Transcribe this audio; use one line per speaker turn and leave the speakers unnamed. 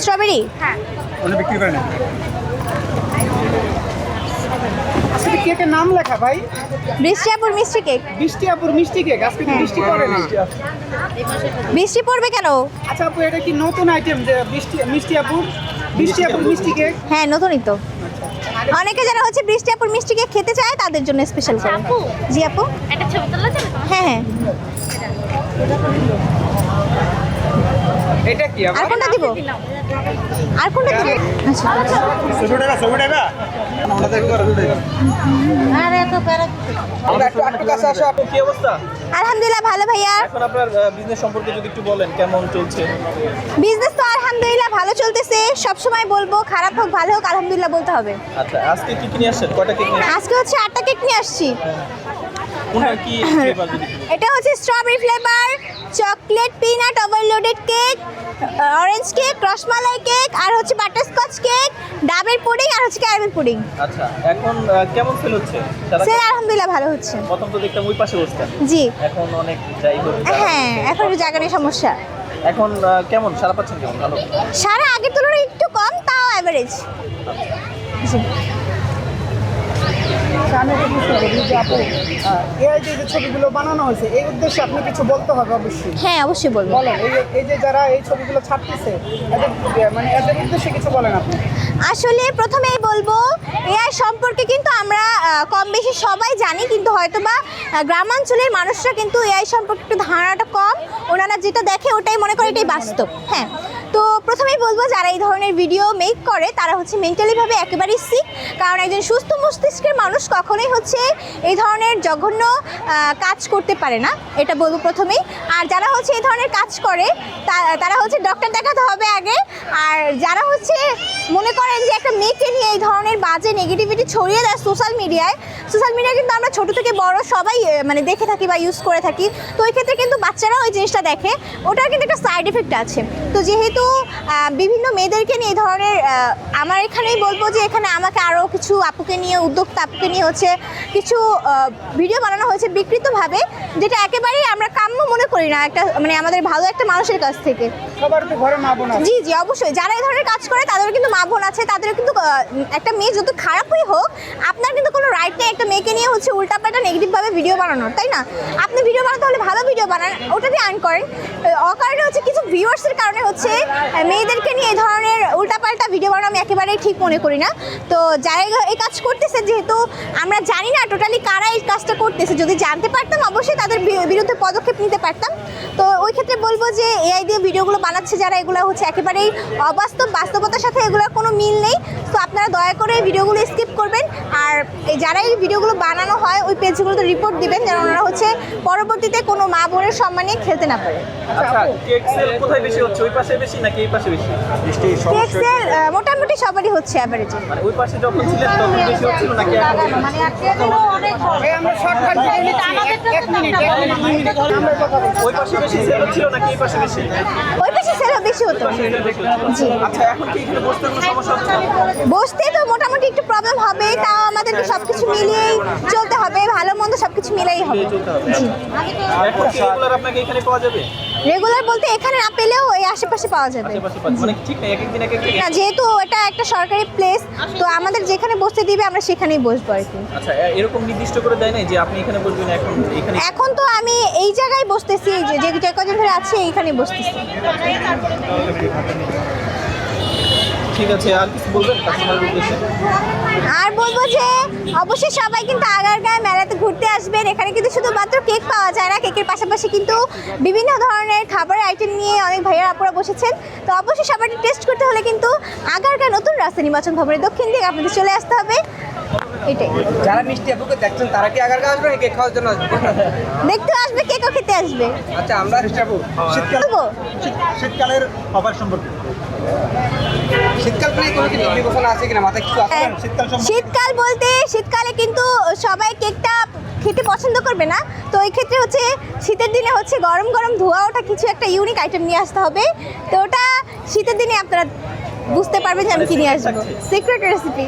Strawberry
বিক্রি করেন
আজকে কেকের নাম লেখা ভাই?
বৃষ্টিপুর মিষ্টি কেক।
বৃষ্টিপুর মিষ্টি কেক আজকে তো বৃষ্টি পড়ে না।
বৃষ্টি পড়বে কেন?
আচ্ছা আপু এটা কি নতুন আইটেম যে বৃষ্টি মিষ্টি আপুর? বৃষ্টি আপুর মিষ্টি কেক?
হ্যাঁ নতুনই তো। অনেকে যারা হচ্ছে বৃষ্টিপুর মিষ্টি কেক খেতে চায় তাদের জন্য স্পেশাল করে।
আপু?
জি আপু?
একটা ছবি তোলা যাবে
হ্যাঁ হ্যাঁ।
এটা কি?
আর কোনটা দিব? আর কোনটা দিব? আচ্ছা।
টাকা টাকা?
আসো আপু
কি অবস্থা?
আলহামদুলিল্লাহ ভালো ভাইয়া।
এখন আপনার বিজনেস সম্পর্কে যদি একটু বলেন কেমন চলছে?
বিজনেস তো আলহামদুলিল্লাহ ভালো চলতেছে। সব সময় বলব খারাপ হোক ভালো হোক আলহামদুলিল্লাহ বলতে হবে।
আচ্ছা আজকে কি কি নিয়ে আসছেন? কয়টা কেক
আজকে হচ্ছে আটটা কেক নিয়ে আসছি। এটা হচ্ছে strawberry flavour chocolate peanut overloaded cake orange cake rasmalai cake আর হচ্ছে বাটারস্কচ কেক ডাবের পুডিং আর হচ্ছে ক্যারামেল পুডিং।
আচ্ছা এখন কেমন সেল হচ্ছে? সারা
সে আলহামদুলিল্লাহ ভালো হচ্ছে।
প্রথম তো দেখতাম ওই পাশে বসতেন
জি।
এখন অনেক যাই
হ্যাঁ এখন জায়গা নিয়ে সমস্যা।
এখন কেমন? সারা পাচ্ছেন কেমন? ভালো?
সারা আগের তুলনায় একটু কম তাও অ্যাভারেজ জি।
আমি একটু যে আপু যে ছবিগুলো বানানো হয়েছে এই উদ্দেশ্যে আপনি কিছু বলতে হবে অবশ্যই।
হ্যাঁ অবশ্যই বলব।
বলেন এই যে যারা এই ছবিগুলো এদের মানে এদের উদ্দেশ্যে কিছু বলেন আপনি।
আসলে প্রথমেই বলব এআই সম্পর্কে কিন্তু আমরা কম বেশি সবাই জানি কিন্তু হয়তোবা আহ, গ্রামাঞ্চলের মানুষরা কিন্তু এআই সম্পর্কে একটু ধারণাটা কম। ওনারা যেটা দেখে ওটাই মনে করে এটাই বাস্তব। হ্যাঁ তো প্রথমেই বলব, যারা এই ধরনের ভিডিও মেক করে, তারা হচ্ছে মেন্টালিভাবে একেবারেই সিক কারণ একজন সুস্থ মস্তিষ্কের মানুষ কখনোই হচ্ছে এই ধরনের জঘন্য কাজ করতে পারে না। এটা বলব প্রথমেই। আর যারা হচ্ছে এই ধরনের কাজ করে তারা হচ্ছে ডক্টর দেখাতে হবে আগে। আর যারা হচ্ছে মনে করেন যে একটা মেয়েকে নিয়ে এই ধরনের বাজে নেগেটিভিটি ছড়িয়ে দেয় সোশ্যাল মিডিয়ায় সোশ্যাল মিডিয়া কিন্তু আমরা ছোট থেকে বড় সবাই মানে দেখে থাকি বা ইউজ করে থাকি। তো ওই ক্ষেত্রে কিন্তু বাচ্চারাও ওই জিনিসটা দেখে। ওটার কিন্তু একটা সাইড এফেক্ট আছে। তো যেহেতু বিভিন্ন মেয়েদেরকে নিয়ে এই ধরনের আমার এখানেই বলব যে এখানে আমাকে আরও কিছু আপুকে নিয়ে উদ্যোক্তা আপুকে নিয়ে হচ্ছে কিছু ভিডিও বানানো হয়েছে বিকৃতভাবে যেটা একেবারেই আমরা কাম্য মনে করি না একটা মানে আমাদের ভালো একটা মানুষের কাছ থেকে। জি জি অবশ্যই। যারা এই ধরনের কাজ করে তাদের কিন্তু মা বোন আছে তাদের কিন্তু একটা মেয়ে যত খারাপই হোক আপনার কিন্তু কোনো রাইট নেই হচ্ছে উল্টাপাল্টা নেগেটিভভাবে ভিডিও বানানোর, তাই না? আপনি ভিডিও বানাতে হলে ভালো ভিডিও বানান, ওটা দিয়ে আর্ন করেন। অকারণে হচ্ছে কিছু ভিউয়ার্সের কারণে হচ্ছে মেয়েদেরকে নিয়ে এই ধরনের উল্টাপাল্টা ভিডিও বানানো আমি একেবারেই ঠিক মনে করি না। তো যারা এই- কাজ করতেছে, যেহেতু আমরা জানি না টোটালি কারা এই কাজটা করতেছে, যদি জানতে পারতাম অবশ্যই তাদের বিরুদ্ধে পদক্ষেপ নিতে পারতাম। তো ওই ক্ষেত্রে বলব যে এআই দিয়ে ভিডিওগুলো বানাচ্ছে যারা, এগুলো হচ্ছে একেবারেই অবাস্তব, বাস্তবতার সাথে এগুলোর কোনো মিল নেই। তো আপনারা দয়া করে এই ভিডিওগুলো স্কিপ করবেন। আর এই যারা এই ভিডিওগুলো বানানো হয় ওই পেজগুলোতে রিপোর্ট দিবেন যেন ওনারা হচ্ছে পরবর্তীতে কোনো মা বোনের সম্মান নিয়ে খেলতে না পারে।
আচ্ছা কেক সেল কোথায় বেশি হচ্ছে? ওই পাশে বেশি নাকি এই পাশে বেশি?
বৃষ্টি
কেক সেল মোটামুটি সবারই হচ্ছে অ্যাভারেজে
মানে ওই পাশে যখন বেশি পাশে বেশি সেল হচ্ছিল নাকি এই পাশে বেশি?
ওই পাশে সেলও বেশি হতো।
আচ্ছা এখন কি এখানে বসতে কোনো সমস্যা হচ্ছে?
বসতে তো মোটামুটি একটু প্রবলেম হবে তাও আমাদেরকে সব কিছু মিলিয়েই চলতে হবে ভালো মন্দ সব কিছু মিলেই হবে। জি
রেগুলার
বলতে এখানে না পেলেও এই আশেপাশে পাওয়া যাবে।
মানে না
না যেহেতু এটা একটা সরকারি প্লেস তো আমাদের যেখানে বসতে দিবে আমরা সেখানেই বসবো আর কি।
আচ্ছা এরকম নির্দিষ্ট করে দেয় নাই যে আপনি এখানে বসবেন এখন এখানে
এখন তো আমি এই জায়গায় বসতেছি এই যে যে কদিন ধরে আছি এইখানে বসতেছি।
ঠিক আছে, আর কিছু বলবেন কাস্টমারের উদ্দেশ্যে?
আর বলব যে, অবশ্যই সবাই কিন্তু আগারগাঁও মেলাতে ঘুরতে আসবেন। এখানে কিন্তু শুধুমাত্র কেক পাওয়া যায় না, কেকের পাশাপাশি কিন্তু বিভিন্ন ধরনের খাবারের আইটেম নিয়ে অনেক ভাইয়ের আপুরা বসেছেন। তো অবশ্যই সবাইকে টেস্ট করতে হলে কিন্তু আগারগাঁও নতুন রাস্তা নির্বাচন ভবনের দক্ষিণ দিকে আপনাদের চলে আসতে হবে। এটাই।
যারা মিষ্টি আপুকে দেখছেন তারা কি আগার আসবে কেক খাওয়ার জন্য আসবে?
দেখতে আসবে কেকও খেতে আসবে?
আচ্ছা আমরা
শীতকাল শীতকালের অফার সম্পর্কে।
শীতকাল নিয়ে কোনো কিছু বিবেচনা আছে কিনা? মাথায় কিছু আছে
হ্যাঁ,
শীতকাল সম্পর্কে।
শীতকাল বলতে শীতকালে কিন্তু সবাই কেকটা খেতে পছন্দ করবে না। তো এই ক্ষেত্রে হচ্ছে শীতের দিনে হচ্ছে গরম গরম ধোয়া ওটা কিছু একটা ইউনিক আইটেম নিয়ে আসতে হবে। তো ওটা শীতের দিনে আপনারা বুঝতে পারবেন যে আমি কি নিয়ে আসব। Secret recipe